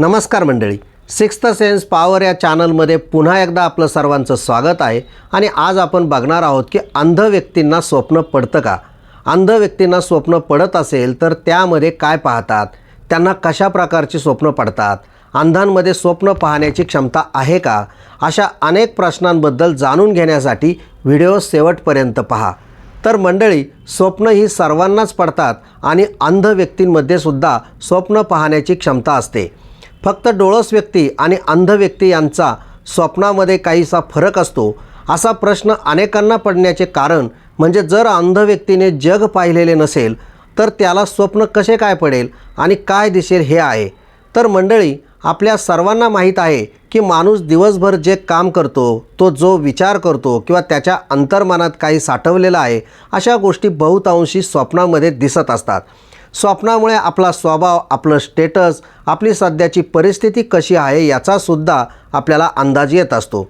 नमस्कार मंडळी. Sixth sense power या चॅनलमध्ये पुन्हा एकदा आपलं सर्वांचं स्वागत आहे. आणि आज आपण बघणार आहोत की अंध व्यक्तींना स्वप्न पडतं का? अंध व्यक्तींना स्वप्न पडत असेल तर त्यामध्ये काय पाहतात? त्यांना कशा प्रकारची स्वप्न पडतात? अंधांमध्ये स्वप्न पाहण्याची क्षमता आहे का? अशा अनेक प्रश्नांबद्दल जाणून घेण्यासाठी व्हिडिओ शेवटपर्यंत पहा. तर मंडळी स्वप्न ही सर्वांनाच पडतात आणि अंध व्यक्तींमध्ये सुद्धा स्वप्न पाहण्याची क्षमता असते. फक्त डोळस व्यक्ती आणि अंध व्यक्ती यांचा स्वप्नामध्ये काहीसा फरक असतो असा प्रश्न अनेकांना पडण्याचे कारण म्हणजे जर अंध व्यक्तीने जग पाहिलेले नसेल तर त्याला स्वप्न कसे काय पडेल आणि काय दिसेल हे आहे. तर मंडळी आपल्या सर्वांना माहीत आहे की माणूस दिवसभर जे काम करतो तो जो विचार करतो किंवा त्याच्या अंतर्मनात काही साठवलेलं आहे अशा गोष्टी बहुतांशी स्वप्नामध्ये दिसत असतात. स्वप्नामुळे आपला स्वभाव आपलं स्टेटस आपली सध्याची परिस्थिती कशी आहे याचासुद्धा आपल्याला अंदाज येत असतो.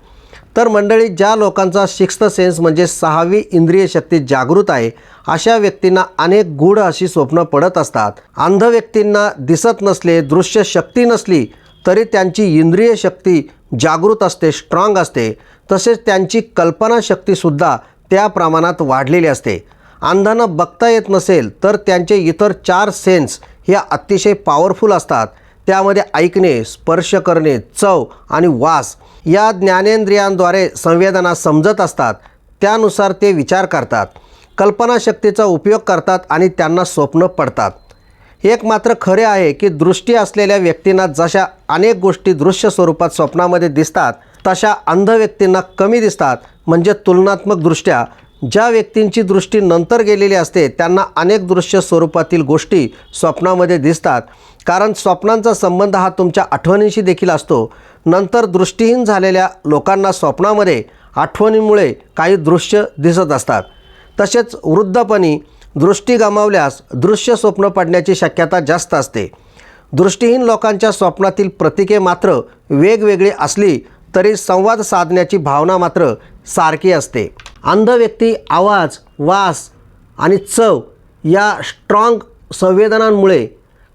तर मंडळी ज्या लोकांचा सिक्स्थ सेन्स म्हणजे सहावी इंद्रिय शक्ती जागृत आहे अशा व्यक्तींना अनेक गूढ अशी स्वप्न पडत असतात. अंध व्यक्तींना दिसत नसले दृश्य शक्ती नसली तरी त्यांची इंद्रिय शक्ती जागृत असते स्ट्रॉंग असते. तसेच त्यांची कल्पनाशक्तीसुद्धा त्या प्रमाणात वाढलेली असते. अंधांना बघता येत नसेल तर त्यांचे इतर चार सेन्स हे अतिशय पॉवरफुल असतात. त्यामध्ये ऐकणे स्पर्श करणे चव आणि वास या ज्ञानेंद्रियांद्वारे संवेदना समजत असतात. त्यानुसार ते विचार करतात. कल्पनाशक्तीचा उपयोग करतात आणि त्यांना स्वप्न पडतात. एक मात्र खरे आहे की दृष्टी असलेल्या व्यक्तींना जशा अनेक गोष्टी दृश्य स्वरूपात स्वप्नामध्ये दिसतात तशा अंध व्यक्तींना कमी दिसतात. म्हणजे तुलनात्मकदृष्ट्या ज्या व्यक्तींची दृष्टी नंतर गेलेली असते त्यांना अनेक दृश्य स्वरूपातील गोष्टी स्वप्नामध्ये दिसतात. कारण स्वप्नांचा संबंध हा तुमच्या आठवणींशी देखील असतो. नंतर दृष्टीहीन झालेल्या लोकांना स्वप्नामध्ये आठवणीमुळे काही दृश्य दिसत असतात. तसेच वृद्धपणी दृष्टी गमावल्यास दृश्य स्वप्न पडण्याची शक्यता जास्त असते. दृष्टीहीन लोकांच्या स्वप्नातील प्रतीके मात्र वेगवेगळी असली तरी संवाद साधण्याची भावना मात्र सारखी असते. अंध व्यक्ती आवाज वास आणि चव या स्ट्रॉंग संवेदनांमुळे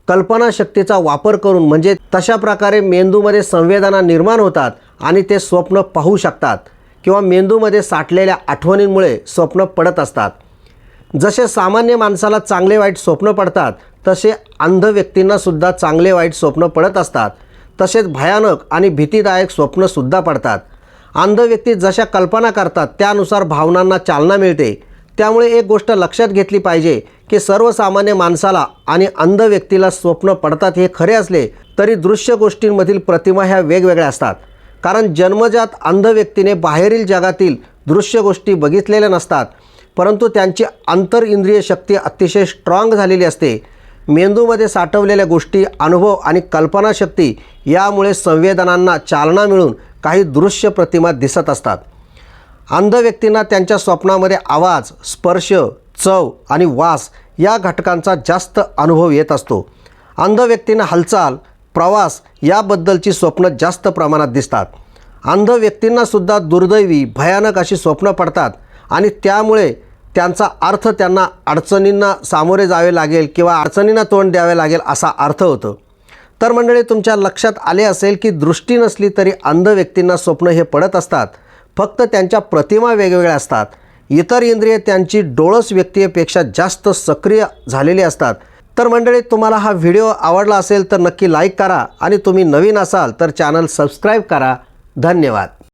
कल्पनाशक्तीचा वापर करून म्हणजे तशा प्रकारे मेंदूमध्ये संवेदना निर्माण होतात आणि ते स्वप्न पाहू शकतात किंवा मेंदूमध्ये साठलेल्या आठवणींमुळे स्वप्न पडत असतात. जसे सामान्य माणसाला चांगले वाईट स्वप्न पडतात तसे अंध व्यक्तींनासुद्धा चांगले वाईट स्वप्न पडत असतात. तसेच भयानक आणि भीतीदायक स्वप्नसुद्धा पडतात. अंध व्यक्ती जशा कल्पना करतात त्यानुसार भावनांना चालना मिळते. त्यामुळे एक गोष्ट लक्षात घेतली पाहिजे की सर्वसामान्य माणसाला आणि अंध व्यक्तीला स्वप्न पडतात हे खरे असले तरी दृश्य गोष्टींमधील प्रतिमा ह्या वेगवेगळ्या असतात. कारण जन्मजात अंध व्यक्तीने बाहेरील जगातील दृश्य गोष्टी बघितलेल्या नसतात परंतु त्यांची आंतर इंद्रिय शक्ती अतिशय स्ट्रॉंग झालेली असते. मेंदूमध्ये साठवलेल्या गोष्टी अनुभव आणि कल्पनाशक्ती यामुळे संवेदनांना चालना मिळून काही दृश्य प्रतिमा दिसत असतात. अंध व्यक्तींना त्यांच्या स्वप्नामध्ये आवाज स्पर्श चव आणि वास या घटकांचा जास्त अनुभव येत असतो. अंध व्यक्तींना हालचाल प्रवास याबद्दलची स्वप्न जास्त प्रमाणात दिसतात. अंध व्यक्तींनासुद्धा दुर्दैवी भयानक अशी स्वप्न पडतात आणि त्यामुळे त्यांचा अर्थ त्यांना अडचणींना सामोरे जावे लागेल किंवा अडचणींना तोंड द्यावे लागेल असा अर्थ होतो. तर मंडळी तुमच्या लक्षात आले असेल की दृष्टी नसली तरी अंध व्यक्तींना स्वप्न हे पडत असतात. फक्त त्यांच्या प्रतिमा वेगवेगळ्या असतात. इतर इंद्रिय त्यांची डोळस व्यक्तीपेक्षा जास्त सक्रिय झालेली असतात. तर मंडळी तुम्हाला हा व्हिडिओ आवडला असेल तर नक्की लाईक करा आणि तुम्ही नवीन असाल तर चॅनल सबस्क्राईब करा. धन्यवाद.